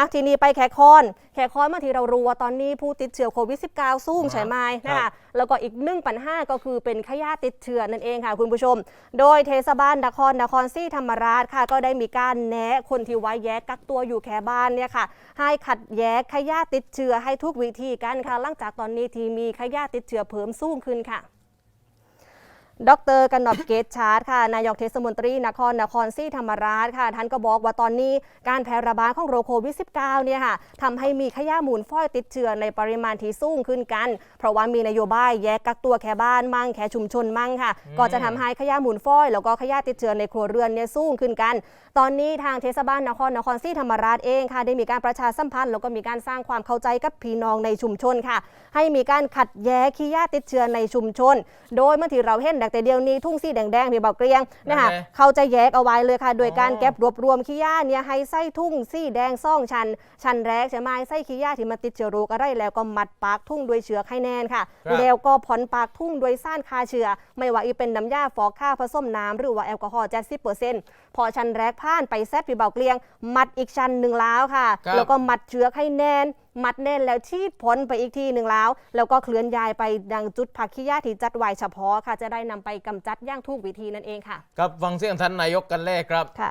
อะทีนี้ไปแขคอน แขคอนเมื่อที่เรารู้ว่าตอนนี้ผู้ติดเชื้อโควิด -19 สูงใช่ไหมนะครัคะบแล้วก็อีกหนึ่งปัญหาก็คือเป็นขยะติดเชื้อนั่นเองค่ะคุณผู้ชม โดยเทศบาลนครนครศรีธรรมราชค่ะ ก็ได้มีการแนะคนที่ไว้แยกกักตัวอยู่แค่บ้านเนี่ยค่ะ ให้ขัดแยกขยะติดเชื้อให้ทุกวิธีกันค่ะหลังจากตอนนี้ที่มีขยะติดเชื้อเพิ่มสูงขึ้นค่ะ ดรกันนอบเกตชาร์ตค่ะ นายกเทศมนตรีนครนครศรีธรรมราชค่ะ ท่านก็บอกว่าตอนนี้การแพร่ระบาดของโรคโควิด -19 เนี่ยค่ะทำให้มีขยะมูลฝอยติดเชื้อในปริมาณที่สูงขึ้นกัน เพราะว่ามีนโยบายแยกกักตัวแค่บ้านมั่งแค่ชุมชนมั่งค่ะ ก็จะทำให้ขยะมูลฝอย แล้วก็ขยะติดเชื้อในครัวเรือนเนี่ยสูงขึ้นกัน ตอนนี้ทางเทศบาลนครนครศรีธรรมราชเองค่ะ ได้มีการประชาสัมพันธ์แล้วก็มีการสร้างความเข้าใจกับพี่น้องในชุมชนค่ะ ให้มีการขัดแย้ขี้ยาติดเชื้อในชุมชน โดยเมื่อที่เราเห็นแต่เดียวนี้ทุ่งสีแดงๆพี่เบาเกรียงนะคะนั่นไงเขาจะแยกเอาไว้เลยค่ะ โดยการอ๋อเก็บรวบรวมขี้ยาเนี่ยให้ใส่ทุ่งสีแดงซ่องชัน ชันแรกใช่ไหมใส่ขี้ยาที่มันติดเชื้อโรคอะไรแล้วก็มัดปากทุ่งด้วยเชือกให้แน่นค่ะครับแล้วก็ผ่อนปากทุ่งด้วยซ่านคาเชื้อไม่ว่าอีเป็นน้ำยาฟอกข้าวผสมน้ำหรือว่าแอลกอฮอล์เจ็ดสิบเปอร์เซ็นต์พอชันแรกผ่านไปแซดพี่เบาเกลียง มัดอีกชั้นหนึ่งแล้วค่ะครับแล้วก็มัดเชือกให้แน่นมัดแน่นแล้วชีดพ้นไปอีกที่หนึ่งแล้ว แล้วก็เคลื่อนย้ายไปดังจุดพักขี้ยาที่จัดไว้เฉพาะค่ะ จะได้นำไปกำจัดย่างถูกวิธีนั่นเองค่ะครับฟังเสียงท่านนายกกันแรกครับค่ะ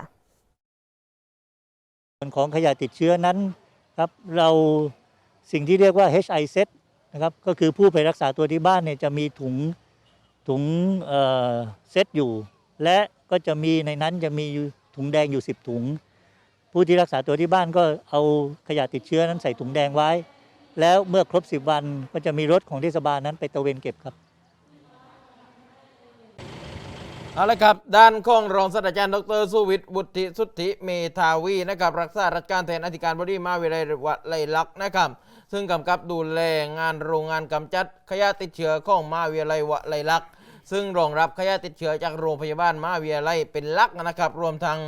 ส่วนของขยะติดเชื้อนั้นครับเราสิ่งที่เรียกว่า HI set นะครับก็คือผู้ไปรักษาตัวที่บ้านเนี่ยจะมีถุงถุงเอ่อเซตอยู่ และก็จะมีในนั้นจะมีถุงแดงอยู่ 10 ถุง ผู้ที่รักษาตัวที่บ้านก็เอาขยะติดเชื้อนั้นใส่ถุงแดงไว้ แล้วเมื่อครบ 10 วันก็จะมีรถของเทศบาลนั้นไปตะเวนเก็บครับเอาละครับ ด้านของรองศาสตราจารย์ดรสุวิทย์บุตริสุทธิเมธาวีนะครับรักษาราชการแทนอธิการบดีมหาวิทยาลัยวัดไลลักษ์นะครับซึ่งกำกับดูแลงานโรงงานกำจัดขยะติดเชื้อของมหาวิทยาลัยวไลลักษ์ ซึ่งรองรับขยะติดเชื้อจากโรงพยาบาลมหาวิทยาลัยเป็นหลักนะครับ รวมทั้ง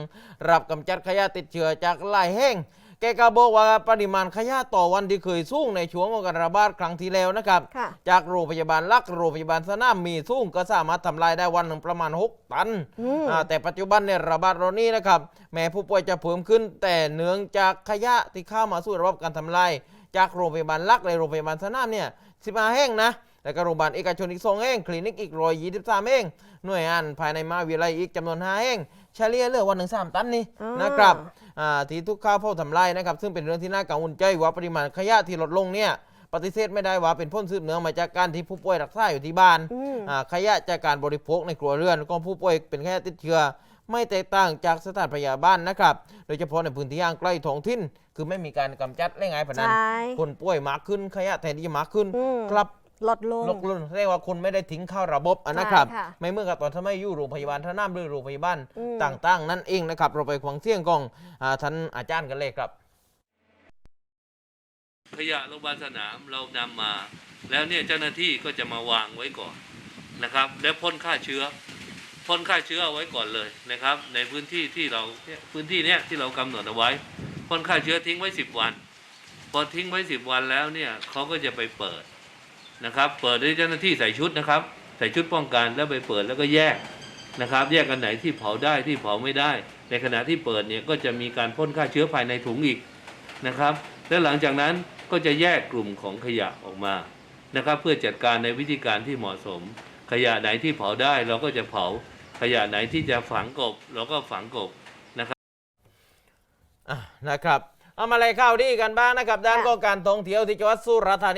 รับกำจัดขยะติดเชื้อจากหลายแห่งแกก็บอกว่าปริมาณขยะต่อวันที่เคยสูงในช่วงของการระบาดครั้งที่แล้วนะครับค่ะจากโรงพยาบาลหลักโรงพยาบาลสนามมีสูงก็สามารถทำลายได้วันหนึ่งประมาณ 6 ตันอืมอ่าแต่ปัจจุบันเนี่ยระบาดรอบนี้นะครับ แม้ผู้ป่วยจะเพิ่มขึ้น แต่เนื่องจากขยะที่เข้ามาสู่ระบบการทำลาย จากโรงพยาบาลหลักในโรงพยาบาลสนามเนี่ย15แห่งนะ แล้วก็โรงพยาบาลเอกชนอีก2แห่งคลินิกอีก123แห่งหน่วยงานภายในมหาวิทยาลัยอีกจำนวน5แห่งเฉลี่ยเหลือวันหนึ่ง3ตันนี่อ่านนะครับอ่าที่ทุกข้าวเผาทำลายนะครับ ซึ่งเป็นเรื่องที่น่ากังวลใจว่าปริมาณขยะที่ลดลงเนี่ยปฏิเสธไม่ได้ว่าเป็นพ้นสืบเนื่องมาจากการที่ผู้ป่วยรักษาอยู่ที่บ้านอืมอ่าขยะจากการบริโภคในครัวเรือนของผู้ป่วยเป็นขยะติดเชื้อไม่แตกต่างจากสถานพยาบาลนะครับ โดยเฉพาะในพื้นที่ห่างไกลท้องถิ่น คือไม่มีการกำจัดและไงพนันใช่คนป่วยมากขึ้นขยะแทนที่จะมากขึ้นอืมกลับ ลดลงลดลงเรียกว่าคนไม่ได้ทิ้งเข้าระบบอะนะครับ ใช่ค่ะไม่เหมื่อนกับตอนที่ไม่อยู่โรงพยาบาลท่าน้ำหรือโรงพยาบาลอืม ต่างๆ นั่นเองนะครับ เราไปฟังเสียงของอ่าท่านอาจารย์กันเลยครับ ขยะโรงพยาบาลสนามเรานำมา แล้วเนี่ยเจ้าหน้าที่ก็จะมาวางไว้ก่อนนะครับ แล้วพ่นฆ่าเชื้อพ่นฆ่าเชื้อเอาไว้ก่อนเลยนะครับ ในพื้นที่ที่เราเนี่ยพื้นที่เนี้ยที่เรากำหนดเอาไว้พ่นฆ่าเชื้อทิ้งไว้ 10 วัน พอทิ้งไว้ 10 วันแล้วเนี่ยเขาก็จะไปเปิด นะครับ เปิดด้วยเจ้าหน้าที่ใส่ชุดนะครับ ใส่ชุดป้องกันแล้วไปเปิดแล้วก็แยกนะครับ แยกกันไหนที่เผาได้ที่เผาไม่ได้ ในขณะที่เปิดเนี่ยก็จะมีการพ่นฆ่าเชื้อภายในถุงอีกนะครับ และหลังจากนั้นก็จะแยกกลุ่มของขยะออกมานะครับ เพื่อจัดการในวิธีการที่เหมาะสม ขยะไหนที่เผาได้เราก็จะเผาขยะไหนที่จะฝังกบเราก็ฝังกบอะนะครับ เอามาเลยข่าวดีกันบ้างนะครับ ด้านค่ะก็การท่องเที่ยวที่จังหวัดสุราษฎร์ธานี